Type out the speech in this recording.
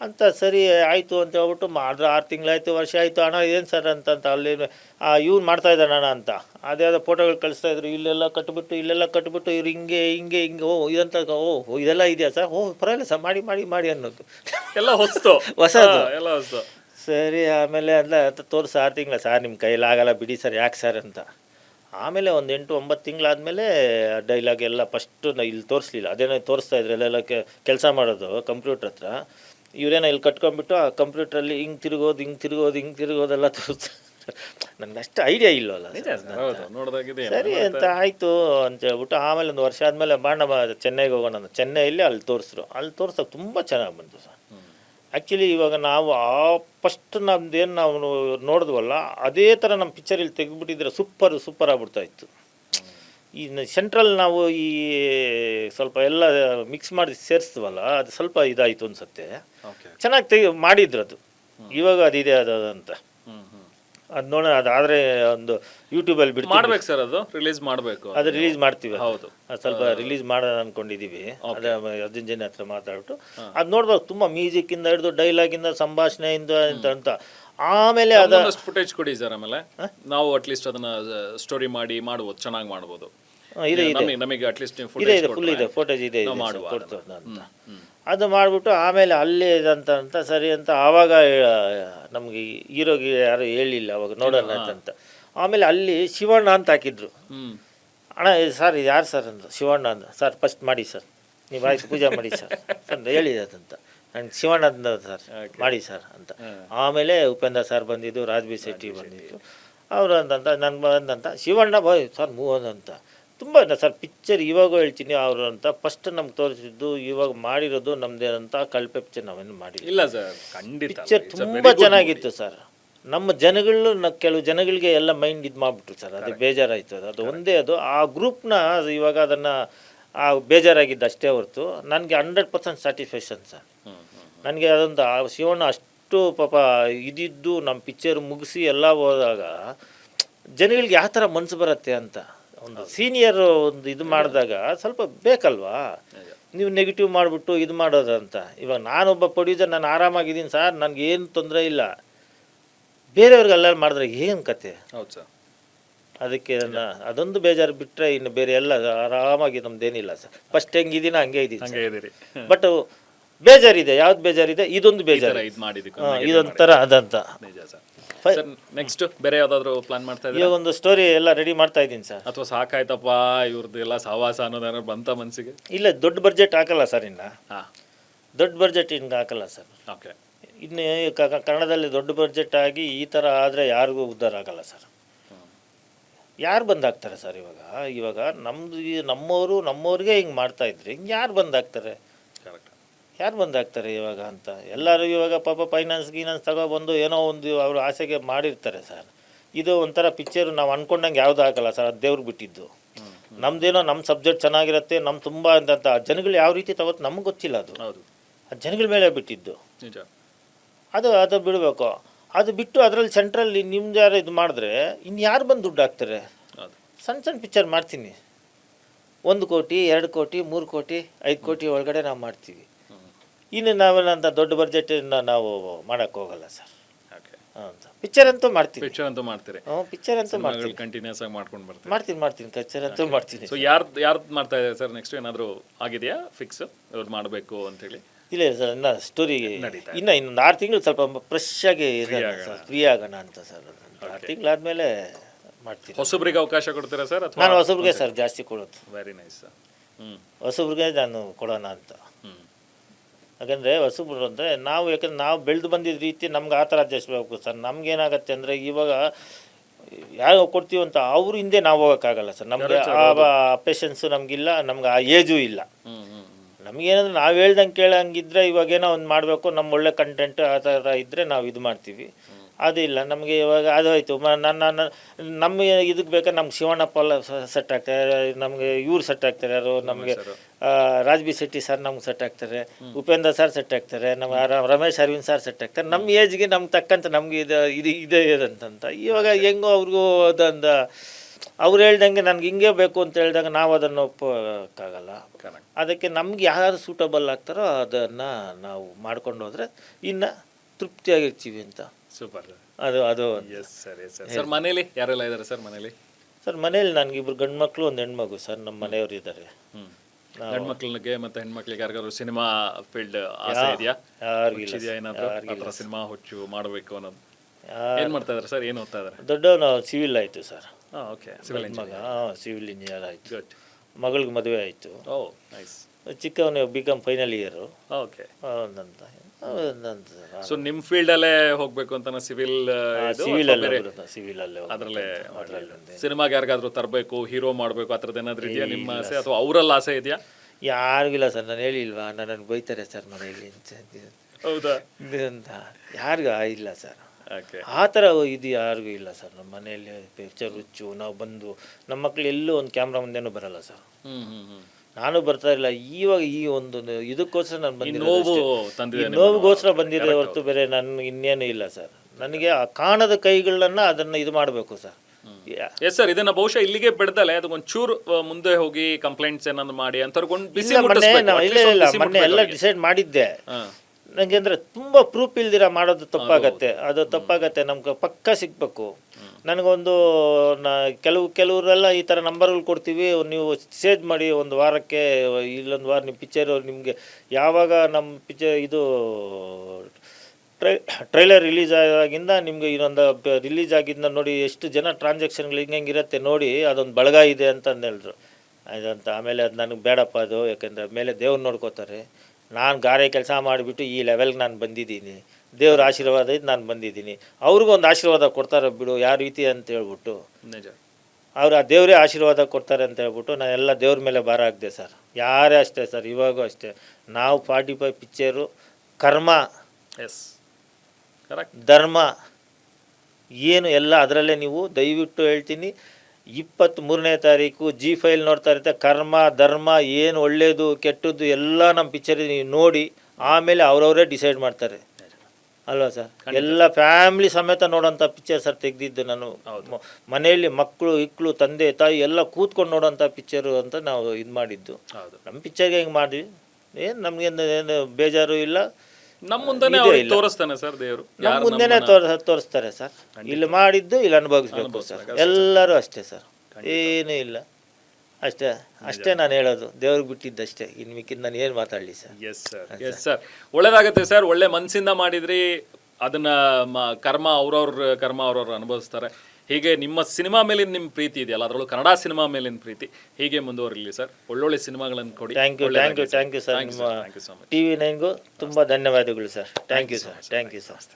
ಅಂತ ಸರಿ ಆಯಿತು ಅಂತ ಹೇಳ್ಬಿಟ್ಟು ಮಾಡಿದ್ರೆ ಆರು ತಿಂಗಳಾಯ್ತು ವರ್ಷ ಆಯಿತು ಅಣ್ಣ ಏನು ಸರ್ ಅಂತಂತ ಅಲ್ಲಿ ಇವ್ನು ಮಾಡ್ತಾ ಇದ್ದಾನೆ ಅಣ್ಣ ಅಂತ. ಅದೇ ಅದೇ ಫೋಟೋಗಳು ಕಳಿಸ್ತಾಯಿದ್ರು ಇಲ್ಲೆಲ್ಲ ಕಟ್ಬಿಟ್ಟು ಇಲ್ಲೆಲ್ಲ ಕಟ್ಬಿಟ್ಟು ಇವ್ರು ಹಿಂಗೆ ಹಿಂಗೆ ಹಿಂಗೆ ಓ ಇದಂತ ಓ ಇದೆಲ್ಲ ಇದೆಯಾ ಸರ್? ಓ ಪರವಾಗಿಲ್ಲ ಸರ್ ಮಾಡಿ ಮಾಡಿ ಮಾಡಿ ಅನ್ನೋದು. ಎಲ್ಲ ಹೊಸ್ತು. ಹೊಸದು. ಎಲ್ಲ ಹೊಸ್ತು. ಸರಿ ಆಮೇಲೆ ಅಲ್ಲ ಅಂತ ತೋರಿಸಿ ಆರು ತಿಂಗಳ ಸರ್ ನಿಮ್ಮ ಕೈಲಾಗಲ್ಲ ಬಿಡಿ ಸರ್ ಯಾಕೆ ಸರ್ ಅಂತ. ಆಮೇಲೆ ಒಂದು ಎಂಟು ಒಂಬತ್ತು ತಿಂಗಳಾದಮೇಲೆ ಡೈಲಾಗ್ ಎಲ್ಲ ಫಸ್ಟು ಇಲ್ಲಿ ತೋರಿಸ್ಲಿಲ್ಲ. ಅದೇನೋ ತೋರಿಸ್ತಾ ಇದ್ರು ಎಲ್ಲೆಲ್ಲ ಕೆಲಸ ಮಾಡೋದು ಕಂಪ್ಯೂಟ್ರ್ ಹತ್ರ. ಇವರೇನೋ ಇಲ್ಲಿ ಕಟ್ಕೊಂಡ್ಬಿಟ್ಟು ಆ ಕಂಪ್ಯೂಟ್ರಲ್ಲಿ ಹಿಂಗೆ ತಿರುಗೋದು ಹಿಂಗೆ ತಿರುಗೋದು ಹಿಂಗೆ ತಿರುಗೋದೆಲ್ಲ ತೋರಿಸ್ತಾರೆ ನನಗೆ ಅಷ್ಟು ಐಡಿಯಾ ಇಲ್ಲವಲ್ಲ ಸರಿ. ಅಂತ ಆಯಿತು ಅಂತ ಹೇಳ್ಬಿಟ್ಟು ಆಮೇಲೆ ಒಂದು ವರ್ಷ ಆದಮೇಲೆ ಬಾಣ ಚೆನ್ನೈಗೆ ಹೋಗೋಣ ಅಂತ. ಚೆನ್ನೈಯಲ್ಲಿ ಅಲ್ಲಿ ತೋರಿಸ್ರು. ಅಲ್ಲಿ ತೋರ್ಸೋಕೆ ತುಂಬ ಚೆನ್ನಾಗಿ ಬಂತು ಸರ್. ಆ್ಯಕ್ಚುಲಿ ಇವಾಗ ನಾವು ಆ ಫಸ್ಟ್ ನಮ್ದೇನು ನಾವು ನೋಡಿದ್ವಲ್ಲ ಅದೇ ಥರ ನಮ್ಮ ಪಿಕ್ಚರಲ್ಲಿ ತೆಗೆದ್ಬಿಟ್ಟಿದ್ರೆ ಸೂಪರ್ ಸೂಪರ್ ಆಗ್ಬಿಡ್ತಾ ಇತ್ತು. ಈ ಸೆಂಟ್ರಲ್ ನಾವು ಈ ಸ್ವಲ್ಪ ಎಲ್ಲ ಮಿಕ್ಸ್ ಮಾಡಿ ಸೇರಿಸ್ತೀವಲ್ಲ ಅದು ಸ್ವಲ್ಪ ಇದಾಯಿತು ಅನ್ಸುತ್ತೆ. ಚೆನ್ನಾಗಿ ತೆಗಿ ಮಾಡಿದ್ರು ಅದು. ಇವಾಗ ಅದಿದೆ ಅದು ಅಂತ. ಹ್ಮ್ ಹ್ಮ್. ಅದು ನೋಡೋಣ ಅದಾದರೆ ಒಂದು ಯೂಟ್ಯೂಬಲ್ಲಿ ಬಿಡ್ತೀವಿ. ಮಾಡ್ಬೇಕು ಸರ್ ಅದು ರಿಲೀಸ್ ಮಾಡ್ಬೇಕು. ಅದು ರಿಲೀಸ್ ಮಾಡ್ತೀವಿ. ಹೌದು. ಅದು ಸ್ವಲ್ಪ ರಿಲೀಸ್ ಮಾಡೋಣ ಅನ್ಕೊಂಡಿದೀವಿ. ಅದೇ ಅರ್ಜುನ್ ಜನ ಹತ್ರ ಮಾತಾಡ್ಬಿಟ್ಟು. ಅದು ನೋಡ್ಬೇಕು ತುಂಬ ಮ್ಯೂಸಿಕ್ ಇಂದ ಹಿಡಿದು ಡೈಲಾಗಿಂದ ಸಂಭಾಷಣೆಯಿಂದ ಅಂತ. ಆಮೇಲೆ ಅದ ಒಂದಷ್ಟು ಫುಟೇಜ್ ಕೊಡಿ ಸರ್ ಆಮೇಲೆ. ನಾವು ಅಟ್ಲೀಸ್ಟ್ ಅದನ್ನ ಸ್ಟೋರಿ ಮಾಡಿ ಮಾಡ್ಬೋದು ಚೆನ್ನಾಗಿ ಮಾಡ್ಬೋದು. ಇದೆ ಇದೆ. ನಮಗೆ ನಮಗೆ ಅಟ್ಲೀಸ್ಟ್ ನೀವು ಇದೆ ಫುಟೇಜ್ ಇದೆ ಫುಲ್ ಇದೆ ಫೋಟೋಸ್ ಇದೆ ಇದೆ ಮಾಡುವ ಕೊಡ್ತು ಅಂತ ಅದು ಮಾಡಿಬಿಟ್ಟು ಆಮೇಲೆ ಅಲ್ಲಿ ಇದಂತ ಅಂತ ಸರಿ ಅಂತ ಆವಾಗ ನಮಗೆ ಹೀರೋಗೆ ಯಾರು ಹೇಳಿಲ್ಲ ಅವಾಗ ನೋಡೋಣ ಅಂತ ಆಮೇಲೆ ಅಲ್ಲಿ ಶಿವಣ್ಣ ಅಂತ ಹಾಕಿದ್ರು. ಹ್ಮ್. ಅಣ್ಣ ಇದು ಸರ್ ಇದು ಯಾರು ಸರ್ ಅಂದ್ರು? ಶಿವಣ್ಣ ಅಂದ ಸರ್ ಫಸ್ಟ್ ಮಾಡಿ ಸರ್. ನೀವು ಆಯ್ತು ಪೂಜೆ ಮಾಡಿ ಸರ್. ಅಂತ ಹೇಳಿದೆ ಅದಂತ. ನಾನು ಶಿವಣ್ಣ ಅಂದ ಸರ್ ಮಾಡಿ ಸರ್ ಅಂತ. ಆಮೇಲೆ ಉಪೇಂದ್ರ ಸರ್ ಬಂದಿದ್ದು ರಾಜ್ಬಿ ಶೆಟ್ಟಿ ಬಂದಿದ್ದು. ಅವರು ಅಂತಂತ ನಾನು ಬಂದಂತ ಶಿವಣ್ಣ ಬಾಯ್ ಸರ್ ಮೂವನ್ ಅಂತ. ತುಂಬ ಸರ್ ಪಿಕ್ಚರ್ ಇವಾಗ ಹೇಳ್ತೀನಿ ಅವರು ಅಂತ. ಫಸ್ಟ್ ನಮ್ಗೆ ತೋರಿಸಿದ್ದು ಇವಾಗ ಮಾಡಿರೋದು ನಮ್ದೇನಂತ ಕಳ್ಪೆ ಪಿಕ್ಚರ್ ನಾವೇನು ಮಾಡಿಲ್ಲ. ಇಲ್ಲ ಸರ್ ಖಂಡಿತ. ಪಿಕ್ಚರ್ ತುಂಬ ಚೆನ್ನಾಗಿತ್ತು ಸರ್ ನಮ್ಮ ಜನಗಳು ನ ಕೆಲವು ಜನಗಳಿಗೆ ಎಲ್ಲ ಮೈಂಡ್ ಇದು ಮಾಡಿಬಿಟ್ರು ಸರ್ ಅದು ಬೇಜಾರಾಯಿತು ಅದು. ಅದು ಒಂದೇ ಅದು. ಆ ಗ್ರೂಪ್ನ ಇವಾಗ ಅದನ್ನು ಬೇಜಾರಾಗಿದ್ದು ಅಷ್ಟೇ ಹೊರತು ನನಗೆ ಹಂಡ್ರೆಡ್ ಪರ್ಸೆಂಟ್ ಸ್ಯಾಟಿಸ್ಫ್ಯಾಕ್ಷನ್ ಸರ್. ನನಗೆ ಅದೊಂದು ಆ ಶಿವಣ್ಣ ಅಷ್ಟು ಪಾಪ ಇದಿದ್ದು ನಮ್ಮ ಪಿಕ್ಚರ್ ಮುಗಿಸಿ ಎಲ್ಲ ಹೋದಾಗ ಜನಗಳಿಗೆ ಯಾವ ಥರ ಮನಸ್ಸು ಬರುತ್ತೆ ಅಂತ ಒಂದು ಸೀನಿಯರ್ ಒಂದು ಇದು ಮಾಡಿದಾಗ ಸ್ವಲ್ಪ ಬೇಕಲ್ವಾ? ನೀವು ನೆಗೆಟಿವ್ ಮಾಡಿಬಿಟ್ಟು ಇದು ಮಾಡೋದು ಅಂತ ಇವಾಗ ನಾನೊಬ್ಬ ಪ್ರೊಡ್ಯೂಸರ್ ನಾನು ಆರಾಮಾಗಿದ್ದೀನಿ ಸರ್ ನನಗೇನು ಏನು ತೊಂದರೆ ಇಲ್ಲ. ಬೇರೆಯವ್ರಿಗೆಲ್ಲ ಮಾಡಿದ್ರೆ ಏನು ಕತೆ? ಹೌದು ಸರ್. ಅದಕ್ಕೆ ಅದೊಂದು ಬೇಜಾರು ಬಿಟ್ಟರೆ ಇನ್ನು ಬೇರೆ ಎಲ್ಲ ಆರಾಮಾಗಿ ನಮ್ದೇನಿಲ್ಲ ಸರ್. ಫಸ್ಟ್ ಹೆಂಗಿದ್ದೀನ ಹಂಗೆ ಇದ್ದೀನಿ ಹಂಗೆ ಇದೀರಿ. ಬಟ್ ಬೇಜಾರಿದೆ ಯಾವ್ದು ಬೇಜಾರಿದೆ? ಇದೊಂದು ಬೇಜಾರು. ಇದು ಮಾಡಿದಕ್ಕೆ ಹಾ, ಇದೊಂಥರ ಅದಂತ ನಿಜ ಸರ್. ನೆಕ್ಸ್ಟ್ ಬೇರೆ ಯಾವ್ದಾದ್ರು ಪ್ಲಾನ್ ಮಾಡ್ತಾ ಇದ್ದೀರಾ? ಇವಾಗ ಒಂದು ಸ್ಟೋರಿ ಎಲ್ಲ ರೆಡಿ ಮಾಡ್ತಾ ಇದ್ದೀನಿ ಸರ್. ಅಥವಾ ಸಾಕಾಯ್ತಪ್ಪ ಇವ್ರದ್ದು ಎಲ್ಲ ಸಹವಾಸ ಅನ್ನೋದೇನಾದ್ರು ಬಂತ ಮನಸ್ಸಿಗೆ ಇಲ್ಲ ದೊಡ್ಡ ಬಜೆಟ್ ಹಾಕಲ್ಲ ಸರ್ ಇನ್ನ. ಹಾ. ದೊಡ್ಡ ಬಜೆಟ್ ಇನ್ನು ಹಾಕಲ್ಲ ಸರ್. ಓಕೆ ಇನ್ನು ಕ- ಕ- ಕನ್ನಡದಲ್ಲಿ ದೊಡ್ಡ ಬಜೆಟ್ ಆಗಿ ಈ ಥರ ಆದರೆ ಯಾರಿಗೂ ಉದ್ಧಾರ ಆಗಲ್ಲ ಸರ್. ಯಾರು ಬಂದಾಗ್ತಾರೆ ಸರ್ ಇವಾಗ? ಇವಾಗ ನಮ್ಮದು ಈ ನಮ್ಮವರು ನಮ್ಮವ್ರಿಗೆ ಹಿಂಗೆ ಮಾಡ್ತಾ ಇದ್ರಿ. ಯಾರು ಬಂದಾಗ್ತಾರೆ? ಕರೆಕ್ಟ್ ಯಾರು ಬಂದಾಗ್ತಾರೆ ಇವಾಗ ಅಂತ? ಎಲ್ಲರೂ ಇವಾಗ ಪಾಪ ಫೈನಾನ್ಸ್ ಗೀನಾನ್ಸ್ ತಗೊಬಂದು ಏನೋ ಒಂದು ಅವ್ರ ಆಸೆಗೆ ಮಾಡಿರ್ತಾರೆ ಸರ್. ಇದು ಒಂಥರ ಪಿಕ್ಚರು ನಾವು ಅನ್ಕೊಂಡಂಗೆ ಯಾವುದು ಹಾಕಲ್ಲ ಸರ್ ಅದು ದೇವ್ರಿಗೆ ಬಿಟ್ಟಿದ್ದು. ನಮ್ದೇನೋ ನಮ್ಮ ಸಬ್ಜೆಕ್ಟ್ ಚೆನ್ನಾಗಿರುತ್ತೆ ನಮ್ಮ ತುಂಬ ಅಂತ ಜನಗಳು ಯಾವ ರೀತಿ ತಗೋತು ನಮ್ಗೆ ಗೊತ್ತಿಲ್ಲ ಅದು. ಅದು ಜನಗಳ ಮೇಲೆ ಬಿಟ್ಟಿದ್ದು. ನಿಜ. ಅದು ಅದು ಬಿಡಬೇಕು. ಅದು ಬಿಟ್ಟು ಅದರಲ್ಲಿ ಸೆಂಟ್ರಲ್ಲಿ ನಿಮ್ದು ಯಾರು ಇದು ಮಾಡಿದ್ರೆ ಇನ್ನು ಯಾರು ಬಂದು ದುಡ್ಡು ಹಾಕ್ತಾರೆ? ಸಣ್ಣ ಸಣ್ಣ ಪಿಕ್ಚರ್ ಮಾಡ್ತೀನಿ. ಒಂದು ಕೋಟಿ ಎರಡು ಕೋಟಿ ಮೂರು ಕೋಟಿ ಐದು ಕೋಟಿ ಒಳಗಡೆ ನಾವು ಮಾಡ್ತೀವಿ. ಇನ್ನು ನಾವೇನಂತ ದೊಡ್ಡ ಬಜೆಟಿಂದ ನಾವು ಮಾಡಕ್ಕೆ ಹೋಗಲ್ಲ ಸರ್. ಅಂತ. ಪಿಕ್ಚರ್ ಅಂತೂ ಮಾಡ್ತೀವಿ ಪಿಕ್ಚರ್ ಅಂತೂ ಮಾಡ್ತೀರಿ. ಹ್ಞೂ ಪಿಕ್ಚರ್ ಅಂತೂ ಮಾಡ್ತೀವಿ ಕಂಟಿನ್ಯೂಸ್ ಆಗಿ ಮಾಡ್ಕೊಂಡು ಬರ್ತೀವಿ ಮಾಡ್ತೀನಿ ಮಾಡ್ತೀನಿ. ಪಿಕ್ಚರ್ ಅಂತೂ ಮಾಡ್ತೀನಿ. ಸೊ ಯಾರು ಯಾರು ಮಾಡ್ತಾ ಇದ್ದಾರೆ ಸರ್? ನೆಕ್ಸ್ಟ್ ಏನಾದರೂ ಆಗಿದೆಯಾ? ಫಿಕ್ಸ್ ಅವ್ರು ಮಾಡಬೇಕು ಅಂತೇಳಿ ಇಲ್ಲ ಸರ್ ಇನ್ನ ಸ್ಟೋರಿ ನಡೀತಾ ಇನ್ನು ಇನ್ನೊಂದು ಆರು ತಿಂಗಳು ಸ್ವಲ್ಪ ಫ್ರೆಶ್ ಆಗಿ ಸರ್ ಫ್ರೀ ಆಗೋಣ ಅಂತ ಸರ್. ಆರು ತಿಂಗಳಾದ್ಮೇಲೆ ಮಾಡ್ತೀನಿ. ಹೊಸಬ್ರಿಗೆ ಅವಕಾಶ ಕೊಡ್ತೀರಾ ಸರ್ ಅಥವಾ ನಾನು ಹೊಸಬ್ರಿಗೆ ಸರ್ ಜಾಸ್ತಿ ಕೊಡೋದು. ವೆರಿ ನೈಸ್ ಸರ್ ಹ್ಞೂ ಹೊಸಬ್ರಿಗೆ ನಾನು ಕೊಡೋಣ ಅಂತ. ಯಾಕಂದರೆ ಹೊಸಬ್ರು ಅಂದರೆ ನಾವು ಯಾಕಂದ್ರೆ ನಾವು ಬೆಳೆದು ಬಂದಿದ್ದ ರೀತಿ ನಮ್ಗೆ ಆ ಥರ ಅಡ್ಜಸ್ಟ್ ಆಗಬೇಕು ಸರ್. ನಮ್ಗೇನಾಗತ್ತೆ ಅಂದರೆ ಇವಾಗ ಯಾರು ಕೊಡ್ತೀವಿ ಅಂತ ಅವ್ರ ಹಿಂದೆ ನಾವು ಹೋಗೋಕ್ಕಾಗಲ್ಲ ಸರ್. ನಮಗೆ ಆ ಪೇಷನ್ಸು ನಮಗಿಲ್ಲ ನಮ್ಗೆ ಆ ಏಜು ಇಲ್ಲ. ನಮಗೇನಂದ್ರೆ ನಾವು ಹೇಳ್ದಂಗೆ ಕೇಳಂಗಿದ್ರೆ ಇವಾಗೇನೋ ಒಂದು ಮಾಡಬೇಕು ನಮ್ಮ ಒಳ್ಳೆ ಕಂಟೆಂಟ್ ಆ ಥರ ಇದ್ದರೆ ನಾವು ಇದು ಮಾಡ್ತೀವಿ. ಅದು ಇಲ್ಲ ನಮಗೆ ಇವಾಗ ಅದು ಆಯಿತು. ನನ್ನ ನಮ್ಮ ಇದಕ್ಕೆ ಬೇಕಾದ್ರೆ ನಮ್ಗೆ ಶಿವಣ್ಣಪ್ಪ ಸೆಟ್ ಆಗ್ತಾರೆ ನಮಗೆ ಇವ್ರು ಸೆಟ್ ಆಗ್ತಾರೆ ಯಾರು ನಮಗೆ ರಾಜ್ಬಿ ಶೆಟ್ಟಿ ಸರ್ ನಮ್ಗೆ ಸೆಟ್ ಆಗ್ತಾರೆ ಉಪೇಂದ್ರ ಸರ್ ಸೆಟ್ ಆಗ್ತಾರೆ ನಮ್ಮ ರಮೇಶ್ ಅರವಿಂದ್ ಸರ್ ಸೆಟ್ ಆಗ್ತಾರೆ. ನಮ್ಮ ಏಜ್ಗೆ ನಮ್ಗೆ ತಕ್ಕಂತೆ ನಮಗೆ ಇದು ಇದು ಇದೆ ಅಂತಂತ ಇವಾಗ ಹೆಂಗೋ ಅವ್ರಿಗೂ ಅದೊಂದು ಅವ್ರು ಹೇಳ್ದಂಗೆ ನನಗೆ ಹಿಂಗೆ ಬೇಕು ಅಂತ ಹೇಳಿದಾಗ ನಾವು ಅದನ್ನು ಒಪ್ಪೋಕ್ಕಾಗಲ್ಲ ಅದಕ್ಕೆ ನಮ್ಗೆ ಯಾರು ಸೂಟಬಲ್ ಆಗ್ತಾರೋ ಅದನ್ನು ನಾವು ಮಾಡ್ಕೊಂಡು ಹೋದರೆ ಇನ್ನು ತೃಪ್ತಿಯಾಗಿರ್ತೀವಿ ಅಂತ. ಸೂಪರ್ ಅದು ಅದು ಎಸ್ ಸರ್ ಸರ್ ಸರ್ ಮನೇಲಿ ಯಾರೆಲ್ಲ ಇದ್ದಾರೆ ಸರ್ ಮನೇಲಿ? ಸರ್ ಮನೇಲಿ ನನಗೆ ಇಬ್ರು ಗಂಡು ಮಕ್ಕಳು ಒಂದು ಹೆಣ್ಮಗು. ಸರ್ ನಮ್ಮ ಮನೆಯವರು ಇದ್ದಾರೆ. ಹ್ಮ್. ಗಂಡ್ಮಕ್ಳಿಗೆ ಮತ್ತೆ ಹೆಣ್ಮಕ್ಳಿಗೆ ಯಾರಿಗಾದ್ರು ಸಿನಿಮಾ ಫೀಲ್ಡ್ ಆಸೆ ಇದೆಯಾ? ಇದೆಯಾ ಏನಾದ್ರು? ಸಿನಿಮಾ ಹುಚ್ಚು ಮಾಡಬೇಕು ಅನ್ನೋದು? ಏನ್ ಮಾಡ್ತಾ ಇದ್ದಾರೆ ಸರ್ ಏನು ಓದ್ತಾ ಇದಾರೆ ದೊಡ್ಡವನು ಸಿವಿಲ್ ಆಯ್ತು ಸರ್ ಹಾಂ ಓಕೆ ಸಿವಿಲ್ ಮಗ ಹಾಂ ಸಿವಿಲ್ ಇಂಜಿನಿಯರ್ ಆಯಿತು. ಗುಡ್ ಮಗಳಿಗೆ ಮದುವೆ ಆಯಿತು. Oh nice ಚಿಕ್ಕವನು B com final year okay ಒಂದಂತ so ನಿಮ್ಮ ಫೀಲ್ಡ್ ಅಲ್ಲೇ ಹೋಗ್ಬೇಕು ಅಂತ ಸಿವಿಲ್ ಸಿವಿಲ್ ಅಲ್ಲೇ ಸಿವಿಲ್ ಅಲ್ಲೇ ಅದ್ರಲ್ಲೇ ಸಿನಿಮಾಗೆ ಯಾರಿಗಾದ್ರೂ ತರಬೇಕು ಹೀರೋ ಮಾಡಬೇಕು ಆ ಥರದ್ದು ಏನಾದ್ರು ಇದೆಯಾ ನಿಮ್ಮ ಆಸೆ ಅಥವಾ ಅವರಲ್ಲಿ ಆಸೆ ಇದೆಯಾ? ಯಾರಿಗಿಲ್ಲ ಸರ್ ನಾನು ಹೇಳಿಲ್ವಾ? ನನ್ನನ್ನು ಬೈತಾರೆ ಸರ್ ಮನೆಯಲ್ಲಿ ಅಂತ. ಹೌದಾ? ಅಂತ ಯಾರಿಗೂ ಇಲ್ಲ ಸರ್. ಆ ಥರ ಇದು ಯಾರಿಗೂ ಇಲ್ಲ ಸರ್. ನಮ್ಮ ಮನೆಯಲ್ಲಿ ಪಿಕ್ಚರ್ ಹುಚ್ಚು ನಾವು ಬಂದು ನಮ್ಮ ಮಕ್ಳು ಎಲ್ಲೂ ಒಂದು ಕ್ಯಾಮ್ರಾ ಮುಂದೆನೂ ಬರಲ್ಲ ಸರ್. ಹ್ಮ್ ಹ್ಮ್ ಹ್ಮ್. ನಾನು ಬರ್ತಾ ಇಲ್ಲ ಇವಾಗ ಈ ಒಂದು ಇದಕ್ಕೋಸ್ಕರ ನಾನು ಬಂದಿರೋ ನೋವು. ತಂದಿದೆ ಈ ನೋವಿಗೋಸ್ಕರ ಬಂದಿದೆ ಹೊರತು ಬೇರೆ ನನ್ನ ಇನ್ನೇನು ಇಲ್ಲ ಸರ್. ನನಗೆ ಆ ಕಾಣದ ಕೈಗಳನ್ನ ಅದನ್ನು ಇದು ಮಾಡಬೇಕು ಸರ್. ಯಾ- ಎಸ್ ಸರ್ ಇದನ್ನ ಬಹುಶಃ ಇಲ್ಲಿಗೆ ಬಿಡ್ದಲೆ. ಅದಕ್ಕೊಂದು ಚೂರು ಆ, ಮುಂದೆ ಹೋಗಿ ಕಂಪ್ಲೇಂಟ್ಸ್ ಏನಾದ್ರು ಮಾಡಿ ಅಂತ ಬಿಸಿ ಇಲ್ಲ ಮೊನ್ನೆ ಮುಟ್ಟಿಸ್ಬೇಕು. ನಾವು At ಇಲ್ಲ least ಒಂದ್ ಇಲ್ಲ ಬಿಸಿ ಮೊನ್ನೆ ಎಲ್ಲ ಮುಟ್ಬೇಕು ಡಿಸೈಡ್ ಮಾಡಿದ್ದೆ. ಹಾ. ನನಗೆ ಅಂದರೆ ತುಂಬ ಪ್ರೂಫ್ ಇಲ್ದಿರ ಮಾಡೋದು ತಪ್ಪಾಗತ್ತೆ. ಅದು ತಪ್ಪಾಗತ್ತೆ. ನಮ್ಗೆ ಪಕ್ಕ ಸಿಗಬೇಕು. ನನಗೊಂದು ನಾ ಕೆಲವು ಕೆಲವರೆಲ್ಲ ಈ ಥರ ನಂಬರ್ಗಳು ಕೊಡ್ತೀವಿ. ನೀವು ಸೇಜ್ ಮಾಡಿ ಒಂದು ವಾರಕ್ಕೆ ಇಲ್ಲೊಂದು ವಾರ ನಿಮ್ಮ ಪಿಕ್ಚರು ನಿಮಗೆ ಯಾವಾಗ ನಮ್ಮ ಪಿಕ್ಚರ್ ಇದು ಟ್ರೈ ಟ್ರೈಲರ್ ರಿಲೀಸ್ ಆಗಿಂದ ನಿಮಗೆ ಇನ್ನೊಂದು ರಿಲೀಸ್ ಆಗಿಂದ ನೋಡಿ ಎಷ್ಟು ಜನ ಟ್ರಾನ್ಸಾಕ್ಷನ್ಗಳು ಹಿಂಗೆ ಇರುತ್ತೆ ನೋಡಿ ಅದೊಂದು ಬಳಗ ಇದೆ ಅಂತ ಅಂದ್ ಹೇಳಿದ್ರು ಅದಂತ ಆಮೇಲೆ ಅದು ನನಗೆ ಬೇಡಪ್ಪ ಅದು. ಯಾಕೆಂದರೆ ಮೇಲೆ ದೇವ್ರು ನೋಡ್ಕೋತಾರೆ. ನಾನು ಗಾರೆ ಕೆಲಸ ಮಾಡಿಬಿಟ್ಟು ಈ ಲೆವೆಲ್ಗೆ ನಾನು ಬಂದಿದ್ದೀನಿ. ದೇವ್ರ ಆಶೀರ್ವಾದ ಇದ್ದು ನಾನು ಬಂದಿದ್ದೀನಿ. ಅವ್ರಿಗೂ ಒಂದು ಆಶೀರ್ವಾದ ಕೊಡ್ತಾರೆ ಬಿಡು ಯಾವ ರೀತಿ ಅಂತ ಹೇಳ್ಬಿಟ್ಟು. ನಿಜ. ಅವ್ರು ಆ ದೇವರೇ ಆಶೀರ್ವಾದ ಕೊಡ್ತಾರೆ ಅಂತ ಹೇಳ್ಬಿಟ್ಟು ನಾನು ಎಲ್ಲ ದೇವ್ರ ಮೇಲೆ ಭಾರ ಹಾಕಿದೆ ಸರ್. ಯಾರೇ ಅಷ್ಟೇ ಸರ್ ಇವಾಗೂ ಅಷ್ಟೇ. ನಾವು ಫಾರ್ಟಿ ಫೈವ್ ಪಿಕ್ಚರು ಕರ್ಮ ಎಸ್ ಕರೆಕ್ಟ್ ಧರ್ಮ ಏನು ಎಲ್ಲ ಅದರಲ್ಲೇ ನೀವು ದಯವಿಟ್ಟು ಹೇಳ್ತೀನಿ. ಇಪ್ಪತ್ತ್ ಮೂರನೇ ತಾರೀಕು ಜಿ ಫೈಲ್ ನೋಡ್ತಾ ಇರುತ್ತೆ. ಕರ್ಮ ಧರ್ಮ ಏನು ಒಳ್ಳೆಯದು ಕೆಟ್ಟದ್ದು ಎಲ್ಲ ನಮ್ಮ ಪಿಕ್ಚರ್ ನೀವು ನೋಡಿ ಆಮೇಲೆ ಅವರವರೇ ಡಿಸೈಡ್ ಮಾಡ್ತಾರೆ. ಅಲ್ವಾ ಸರ್? ಎಲ್ಲ ಫ್ಯಾಮಿಲಿ ಸಮೇತ ನೋಡೋಂಥ ಪಿಕ್ಚರ್ ಸರ್ ತೆಗೆದಿದ್ದು ನಾನು. ಮನೆಯಲ್ಲಿ ಮಕ್ಕಳು ಇಕ್ಕಳು ತಂದೆ ತಾಯಿ ಎಲ್ಲ ಕೂತ್ಕೊಂಡು ನೋಡೋಂಥ ಪಿಕ್ಚರು ಅಂತ ನಾವು ಇದು ಮಾಡಿದ್ದು. ನಮ್ಮ ಪಿಕ್ಚರ್ಗೆ ಹೆಂಗೆ ಮಾಡಿದ್ವಿ? ಏನು ನಮಗೇನು ಏನು ಬೇಜಾರು ಇಲ್ಲ. ನಮ್ಮ ಮುಂದೆನೆ ಇದೇ ಅವ್ರಿಗೆ ಇಲ್ಲ. ತೋರಿಸ್ತಾನೆ ಸರ್ ದೇವರು. ನಮ್ಮ ಮುಂದೆನೆ ತೋರ್ಸ ತೋರಿಸ್ತಾರೆ ಸರ್. ಇಲ್ಲಿ ಮಾಡಿದ್ದು ಇಲ್ಲಿ ಅನುಭವಿಸ್ಬೇಕು ಸರ್. ಎಲ್ಲರೂ ಅಷ್ಟೇ ಸರ್. ಏನೂ ಇಲ್ಲ. ಅಷ್ಟೇ ಅಷ್ಟೇ ನಾನು ಹೇಳೋದು. ದೇವ್ರಿಗೆ ಬಿಟ್ಟಿದ್ದಷ್ಟೇ ಇನ್ ಮಿಕ್ಕಿದ್ದು ನಾನು ಏನು ಮಾತಾಡಲಿ sir. Yes sir yes sir ಒಳ್ಳೇದಾಗತ್ತೆ ಸರ್. ಒಳ್ಳೆ ಮನಸ್ಸಿಂದ ಮಾಡಿದ್ರಿ. ಅದನ್ನ ಮ- ಕರ್ಮ ಅವ್ರವ್ರ ಕರ್ಮ ಅವ್ರವ್ರು ಅನುಭವಿಸ್ತಾರೆ. ಹೀಗೆ ನಿಮ್ಮ ಸಿನಿಮಾ ಮೇಲಿನ ನಿಮ್ಮ ಪ್ರೀತಿ ಇದೆಯಲ್ಲ? ಅದರಲ್ಲೂ ಕನ್ನಡ ಸಿನಿಮಾ ಮೇಲಿನ ಪ್ರೀತಿ. ಹೀಗೆ ಮುಂದುವರಿಲಿ ಸರ್. ಒಳ್ಳೊಳ್ಳೆ ಸಿನಿಮಾಗಳನ್ನು ಕೊಡಿ. Thank you thank you thank you sir. Thank you so T V ನೈನ್ಗೂ ತುಂಬ ಧನ್ಯವಾದಗಳು sir thank you sir thank you sir